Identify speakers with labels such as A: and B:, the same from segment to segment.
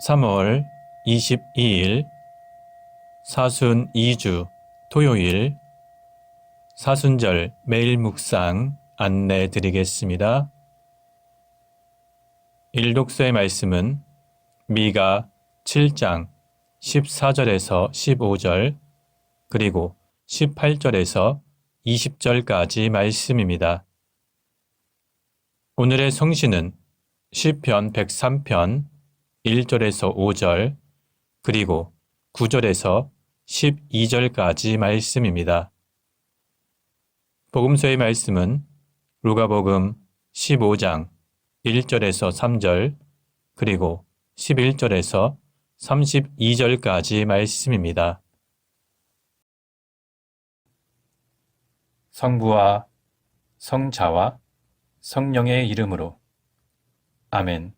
A: 3월 22일 사순 2주 토요일 사순절 매일 묵상 안내 드리겠습니다. 일독서의 말씀은 미가 7장 14절에서 15절 그리고 18절에서 20절까지 말씀입니다. 오늘의 성신은 시편 103편 1절에서 5절 그리고 9절에서 12절까지 말씀입니다. 복음서의 말씀은 루가복음 15장 1절에서 3절 그리고 11절에서 32절까지 말씀입니다. 성부와 성자와 성령의 이름으로 아멘.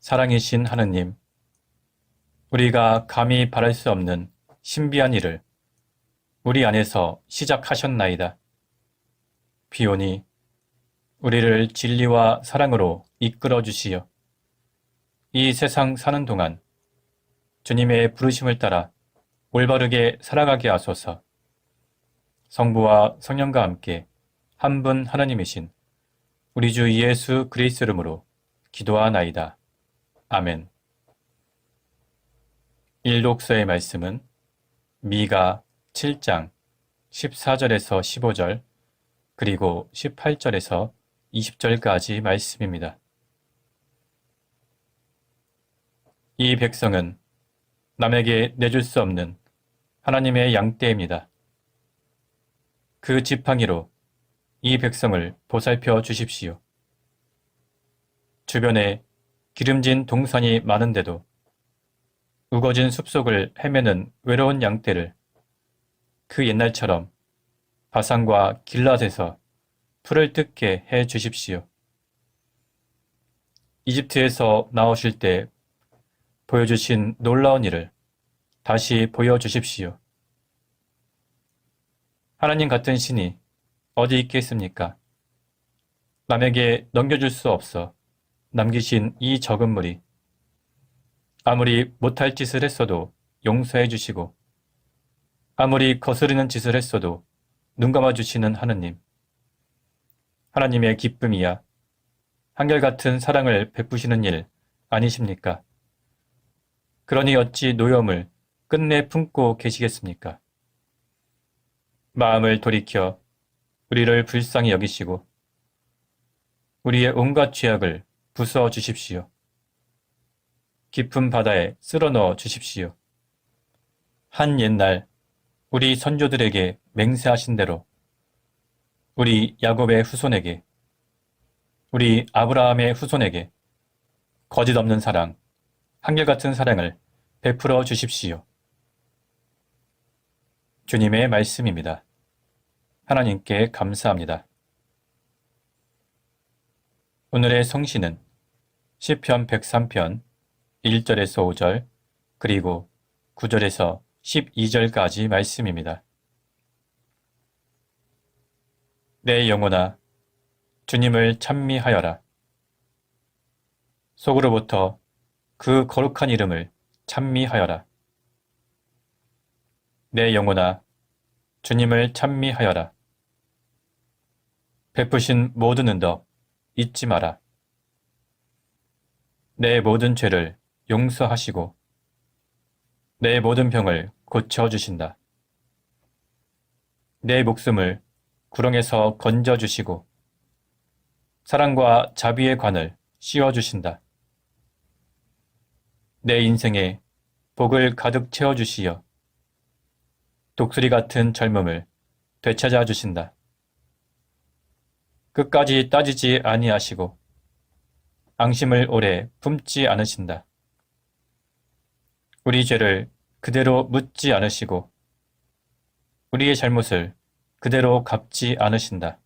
A: 사랑이신 하느님, 우리가 감히 바랄 수 없는 신비한 일을 우리 안에서 시작하셨나이다. 비오니 우리를 진리와 사랑으로 이끌어 주시어 이 세상 사는 동안 주님의 부르심을 따라 올바르게 살아가게 하소서 성부와 성령과 함께 한 분 하나님이신 우리 주 예수 그리스도 이름으로 기도하나이다. 아멘. 일독서의 말씀은 미가 7장 14절에서 15절 그리고 18절에서 20절까지 말씀입니다. 이 백성은 남에게 내줄 수 없는 하나님의 양떼입니다. 그 지팡이로 이 백성을 보살펴 주십시오. 주변에 기름진 동산이 많은데도 우거진 숲속을 헤매는 외로운 양떼를 그 옛날처럼 바산과 길랏에서 풀을 뜯게 해 주십시오. 이집트에서 나오실 때 보여주신 놀라운 일을 다시 보여주십시오. 하나님 같은 신이 어디 있겠습니까? 남에게 넘겨줄 수 없어 남기신 이 적은 물이 아무리 못할 짓을 했어도 용서해 주시고 아무리 거스르는 짓을 했어도 눈 감아 주시는 하느님. 하나님의 기쁨이야 한결같은 사랑을 베푸시는 일 아니십니까? 그러니 어찌 노염을 끝내 품고 계시겠습니까? 마음을 돌이켜 우리를 불쌍히 여기시고 우리의 온갖 죄악을 부숴 주십시오. 깊은 바다에 쓸어 넣어 주십시오. 한 옛날 우리 선조들에게 맹세하신 대로 우리 야곱의 후손에게 우리 아브라함의 후손에게 거짓 없는 사랑, 한결같은 사랑을 베풀어 주십시오. 주님의 말씀입니다. 하나님께 감사합니다. 오늘의 성신은 시편 103편 1절에서 5절 그리고 9절에서 12절까지 말씀입니다. 내 영혼아 주님을 찬미하여라. 속으로부터 그 거룩한 이름을 찬미하여라. 내 영혼아 주님을 찬미하여라. 베푸신 모든 은덕 잊지 마라. 내 모든 죄를 용서하시고 내 모든 병을 고쳐주신다. 내 목숨을 구렁에서 건져주시고 사랑과 자비의 관을 씌워주신다. 내 인생에 복을 가득 채워주시어 독수리 같은 젊음을 되찾아 주신다. 끝까지 따지지 아니하시고 앙심을 오래 품지 않으신다. 우리 죄를 그대로 묻지 않으시고 우리의 잘못을 그대로 갚지 않으신다.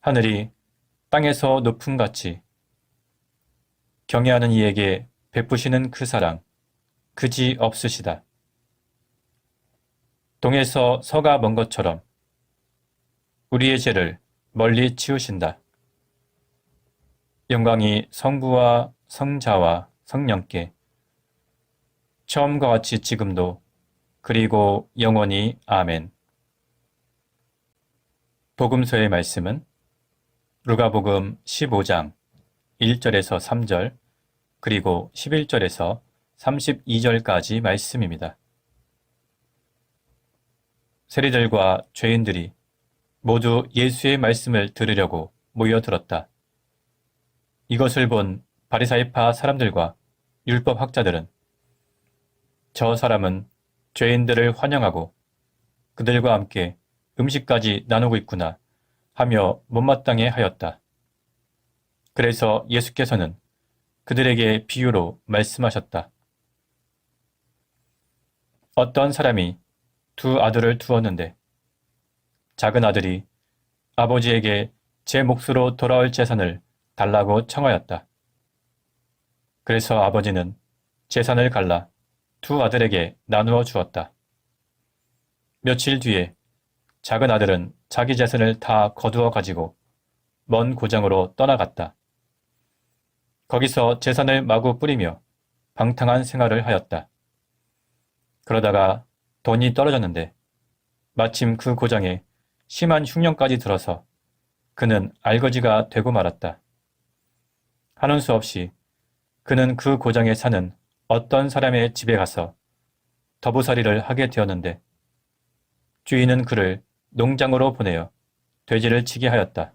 A: 하늘이 땅에서 높음 같이 경외하는 이에게 베푸시는 그 사랑 그지 없으시다. 동에서 서가 먼 것처럼 우리의 죄를 멀리 치우신다. 영광이 성부와 성자와 성령께 처음과 같이 지금도 그리고 영원히 아멘. 복음서의 말씀은 루가복음 15장 1절에서 3절 그리고 11절에서 32절까지 말씀입니다. 세리들과 죄인들이 모두 예수의 말씀을 들으려고 모여들었다. 이것을 본 바리사이파 사람들과 율법 학자들은 저 사람은 죄인들을 환영하고 그들과 함께 음식까지 나누고 있구나 하며 못마땅해 하였다. 그래서 예수께서는 그들에게 비유로 말씀하셨다. 어떤 사람이 두 아들을 두었는데 작은 아들이 아버지에게 제 몫으로 돌아올 재산을 달라고 청하였다. 그래서 아버지는 재산을 갈라 두 아들에게 나누어 주었다. 며칠 뒤에 작은 아들은 자기 재산을 다 거두어 가지고 먼 고장으로 떠나갔다. 거기서 재산을 마구 뿌리며 방탕한 생활을 하였다. 그러다가 돈이 떨어졌는데 마침 그 고장에 심한 흉년까지 들어서 그는 알거지가 되고 말았다. 하는 수 없이 그는 그 고장에 사는 어떤 사람의 집에 가서 더부살이를 하게 되었는데 주인은 그를 농장으로 보내어 돼지를 치게 하였다.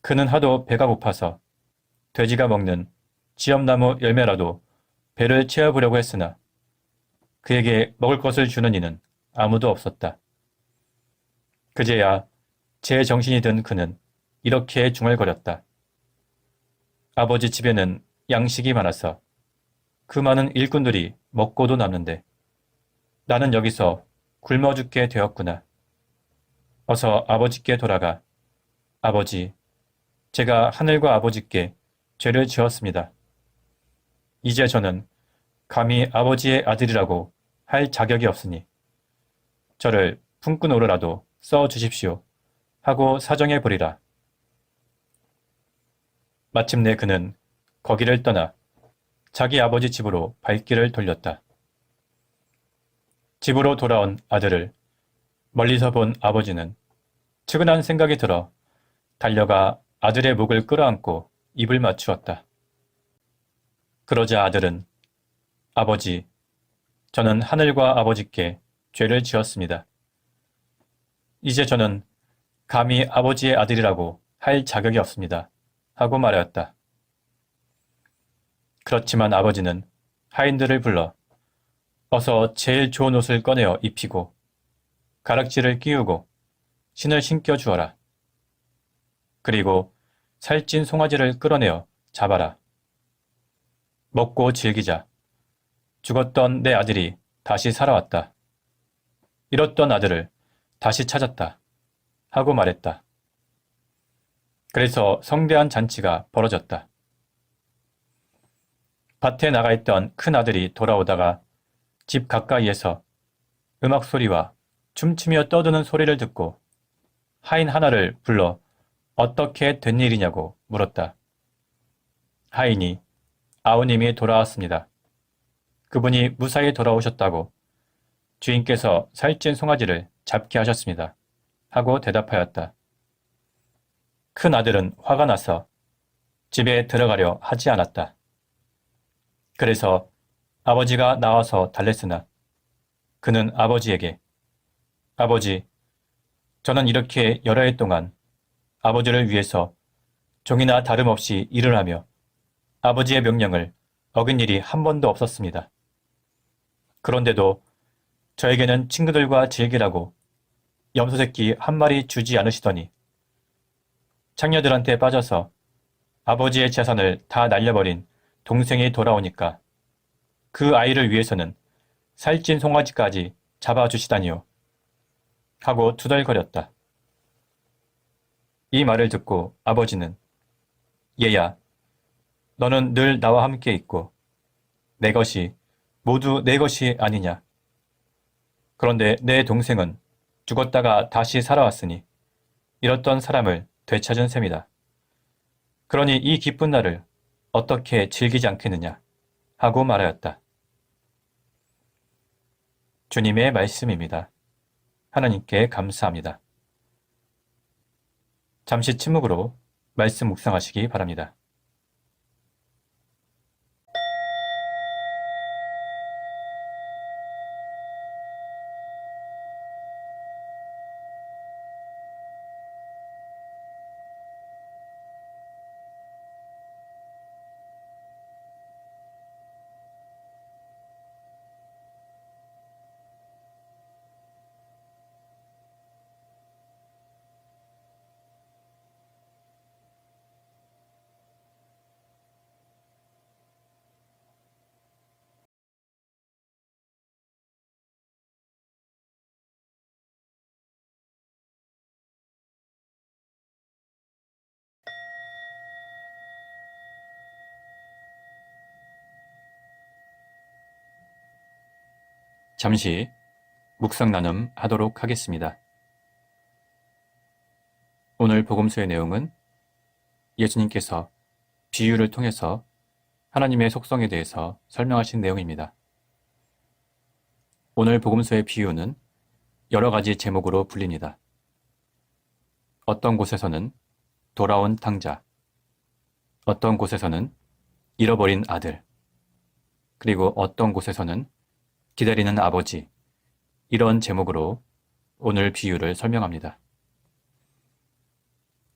A: 그는 하도 배가 고파서 돼지가 먹는 지엄나무 열매라도 배를 채워보려고 했으나 그에게 먹을 것을 주는 이는 아무도 없었다. 그제야 제 정신이 든 그는 이렇게 중얼거렸다. 아버지 집에는 양식이 많아서 그 많은 일꾼들이 먹고도 남는데 나는 여기서 굶어 죽게 되었구나. 어서 아버지께 돌아가. 아버지, 제가 하늘과 아버지께 죄를 지었습니다. 이제 저는 감히 아버지의 아들이라고 할 자격이 없으니 저를 품꾼으로라도 써 주십시오 하고 사정해 보리라. 마침내 그는 거기를 떠나 자기 아버지 집으로 발길을 돌렸다. 집으로 돌아온 아들을 멀리서 본 아버지는 측은한 생각이 들어 달려가 아들의 목을 끌어안고 입을 맞추었다. 그러자 아들은 아버지, 저는 하늘과 아버지께 죄를 지었습니다. 이제 저는 감히 아버지의 아들이라고 할 자격이 없습니다. 하고 말하였다. 그렇지만 아버지는 하인들을 불러 어서 제일 좋은 옷을 꺼내어 입히고 가락지를 끼우고 신을 신겨 주어라. 그리고 살찐 송아지를 끌어내어 잡아라. 먹고 즐기자. 죽었던 내 아들이 다시 살아왔다. 잃었던 아들을 다시 찾았다. 하고 말했다. 그래서 성대한 잔치가 벌어졌다. 밭에 나가 있던 큰 아들이 돌아오다가 집 가까이에서 음악 소리와 춤추며 떠드는 소리를 듣고 하인 하나를 불러 어떻게 된 일이냐고 물었다. 하인이 아우님이 돌아왔습니다. 그분이 무사히 돌아오셨다고 주인께서 살찐 송아지를 잡게 하셨습니다. 하고 대답하였다. 큰 아들은 화가 나서 집에 들어가려 하지 않았다. 그래서 아버지가 나와서 달랬으나 그는 아버지에게 아버지, 저는 이렇게 여러 해 동안 아버지를 위해서 종이나 다름없이 일을 하며 아버지의 명령을 어긴 일이 한 번도 없었습니다. 그런데도 저에게는 친구들과 즐기라고 염소 새끼 한 마리 주지 않으시더니 창녀들한테 빠져서 아버지의 재산을 다 날려버린 동생이 돌아오니까 그 아이를 위해서는 살찐 송아지까지 잡아주시다니요. 하고 투덜거렸다. 이 말을 듣고 아버지는 얘야, 너는 늘 나와 함께 있고 내 것이 모두 내 것이 아니냐. 그런데 내 동생은 죽었다가 다시 살아왔으니 잃었던 사람을 되찾은 셈이다. 그러니 이 기쁜 날을 어떻게 즐기지 않겠느냐 하고 말하였다. 주님의 말씀입니다. 하나님께 감사합니다. 잠시 침묵으로 말씀 묵상하시기 바랍니다. 잠시 묵상 나눔 하도록 하겠습니다. 오늘 복음서의 내용은 예수님께서 비유를 통해서 하나님의 속성에 대해서 설명하신 내용입니다. 오늘 복음서의 비유는 여러 가지 제목으로 불립니다. 어떤 곳에서는 돌아온 탕자, 어떤 곳에서는 잃어버린 아들, 그리고 어떤 곳에서는 기다리는 아버지. 이런 제목으로 오늘 비유를 설명합니다.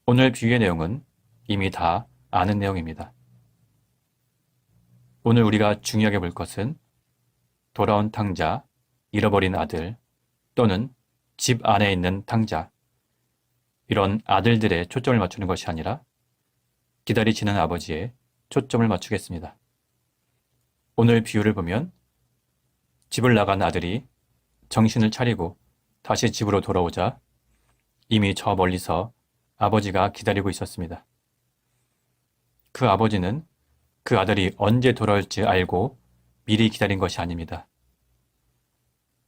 A: 오늘 비유의 내용은 이미 다 아는 내용입니다. 오늘 우리가 중요하게 볼 것은 돌아온 탕자, 잃어버린 아들 또는 집 안에 있는 탕자 이런 아들들의 초점을 맞추는 것이 아니라 기다리시는 아버지의 초점을 맞추겠습니다. 오늘 비유를 보면 집을 나간 아들이 정신을 차리고 다시 집으로 돌아오자 이미 저 멀리서 아버지가 기다리고 있었습니다. 그 아버지는 그 아들이 언제 돌아올지 알고 미리 기다린 것이 아닙니다.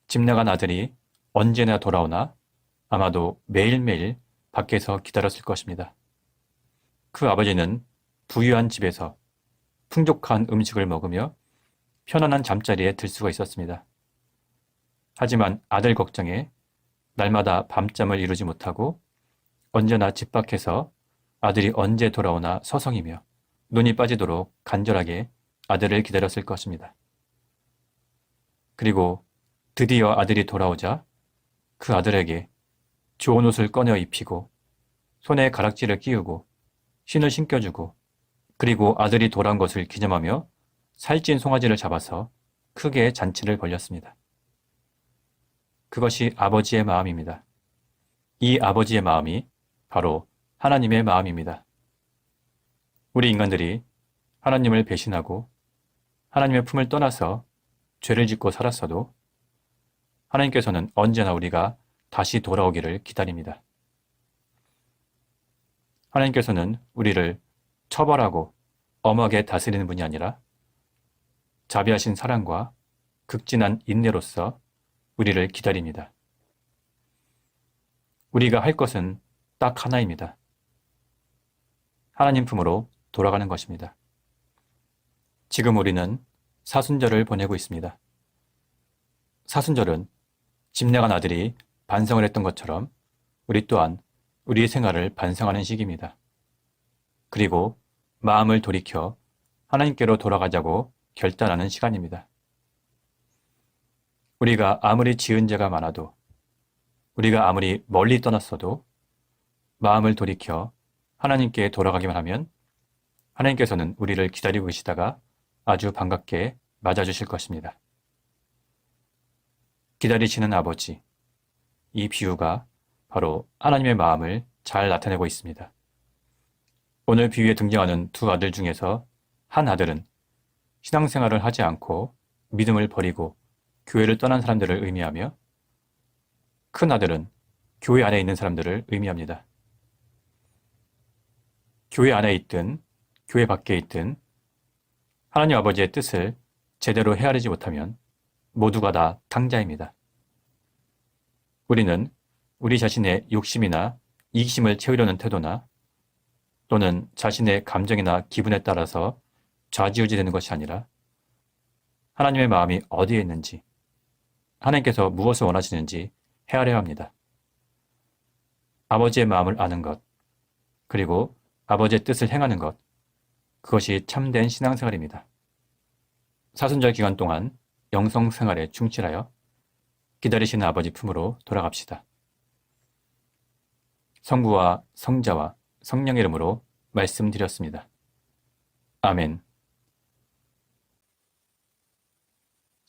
A: 집 나간 아들이 언제나 돌아오나 아마도 매일매일 밖에서 기다렸을 것입니다. 그 아버지는 부유한 집에서 풍족한 음식을 먹으며 편안한 잠자리에 들 수가 있었습니다. 하지만 아들 걱정에 날마다 밤잠을 이루지 못하고 언제나 집 밖에서 아들이 언제 돌아오나 서성이며 눈이 빠지도록 간절하게 아들을 기다렸을 것입니다. 그리고 드디어 아들이 돌아오자 그 아들에게 좋은 옷을 꺼내 입히고 손에 가락지를 끼우고 신을 신겨주고 그리고 아들이 돌아온 것을 기념하며 살찐 송아지를 잡아서 크게 잔치를 벌렸습니다. 그것이 아버지의 마음입니다. 이 아버지의 마음이 바로 하나님의 마음입니다. 우리 인간들이 하나님을 배신하고 하나님의 품을 떠나서 죄를 짓고 살았어도 하나님께서는 언제나 우리가 다시 돌아오기를 기다립니다. 하나님께서는 우리를 처벌하고 엄하게 다스리는 분이 아니라 자비하신 사랑과 극진한 인내로서 우리를 기다립니다. 우리가 할 것은 딱 하나입니다. 하나님 품으로 돌아가는 것입니다. 지금 우리는 사순절을 보내고 있습니다. 사순절은 집 나간 아들이 반성을 했던 것처럼 우리 또한 우리의 생활을 반성하는 시기입니다. 그리고 마음을 돌이켜 하나님께로 돌아가자고 결단하는 시간입니다. 우리가 아무리 지은 죄가 많아도, 우리가 아무리 멀리 떠났어도 마음을 돌이켜 하나님께 돌아가기만 하면 하나님께서는 우리를 기다리고 계시다가 아주 반갑게 맞아주실 것입니다. 기다리시는 아버지, 이 비유가 바로 하나님의 마음을 잘 나타내고 있습니다. 오늘 비유에 등장하는 두 아들 중에서 한 아들은 신앙생활을 하지 않고 믿음을 버리고 교회를 떠난 사람들을 의미하며 큰 아들은 교회 안에 있는 사람들을 의미합니다. 교회 안에 있든 교회 밖에 있든 하나님 아버지의 뜻을 제대로 헤아리지 못하면 모두가 다 당자입니다. 우리는 우리 자신의 욕심이나 이기심을 채우려는 태도나 또는 자신의 감정이나 기분에 따라서 좌지우지 되는 것이 아니라 하나님의 마음이 어디에 있는지 하나님께서 무엇을 원하시는지 헤아려야 합니다. 아버지의 마음을 아는 것, 그리고 아버지의 뜻을 행하는 것, 그것이 참된 신앙생활입니다. 사순절 기간 동안 영성 생활에 충실하여 기다리시는 아버지 품으로 돌아갑시다. 성부와 성자와 성령의 이름으로 말씀드렸습니다. 아멘.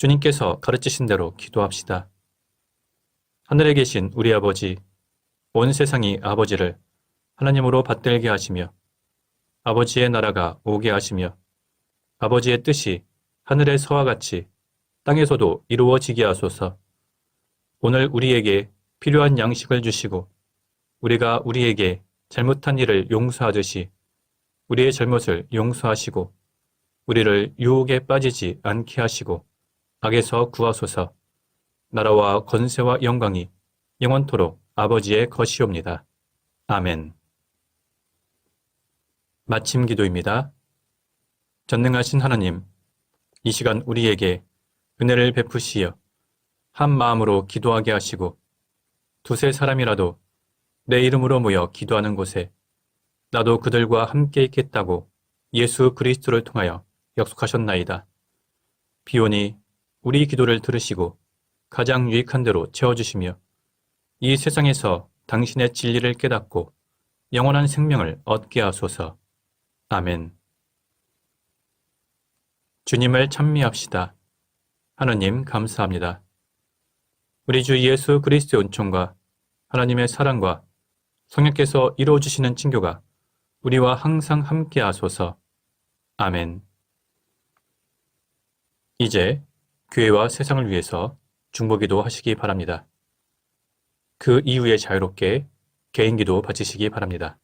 A: 주님께서 가르치신 대로 기도합시다. 하늘에 계신 우리 아버지, 온 세상이 아버지를 하나님으로 받들게 하시며 아버지의 나라가 오게 하시며 아버지의 뜻이 하늘에서와 같이 땅에서도 이루어지게 하소서. 오늘 우리에게 필요한 양식을 주시고 우리가 우리에게 잘못한 일을 용서하듯이 우리의 잘못을 용서하시고 우리를 유혹에 빠지지 않게 하시고 악에서 구하소서. 나라와 권세와 영광이 영원토록 아버지의 것이옵니다. 아멘. 마침 기도입니다. 전능하신 하나님, 이 시간 우리에게 은혜를 베푸시어 한 마음으로 기도하게 하시고 두세 사람이라도 내 이름으로 모여 기도하는 곳에 나도 그들과 함께 있겠다고 예수 그리스도를 통하여 약속하셨나이다. 비오니 우리 기도를 들으시고 가장 유익한 대로 채워주시며 이 세상에서 당신의 진리를 깨닫고 영원한 생명을 얻게 하소서. 아멘. 주님을 찬미합시다. 하느님 감사합니다. 우리 주 예수 그리스도의 은총과 하나님의 사랑과 성령께서 이루어 주시는 친교가 우리와 항상 함께 하소서. 아멘. 이제 교회와 세상을 위해서 중보기도 하시기 바랍니다. 그 이후에 자유롭게 개인기도 바치시기 바랍니다.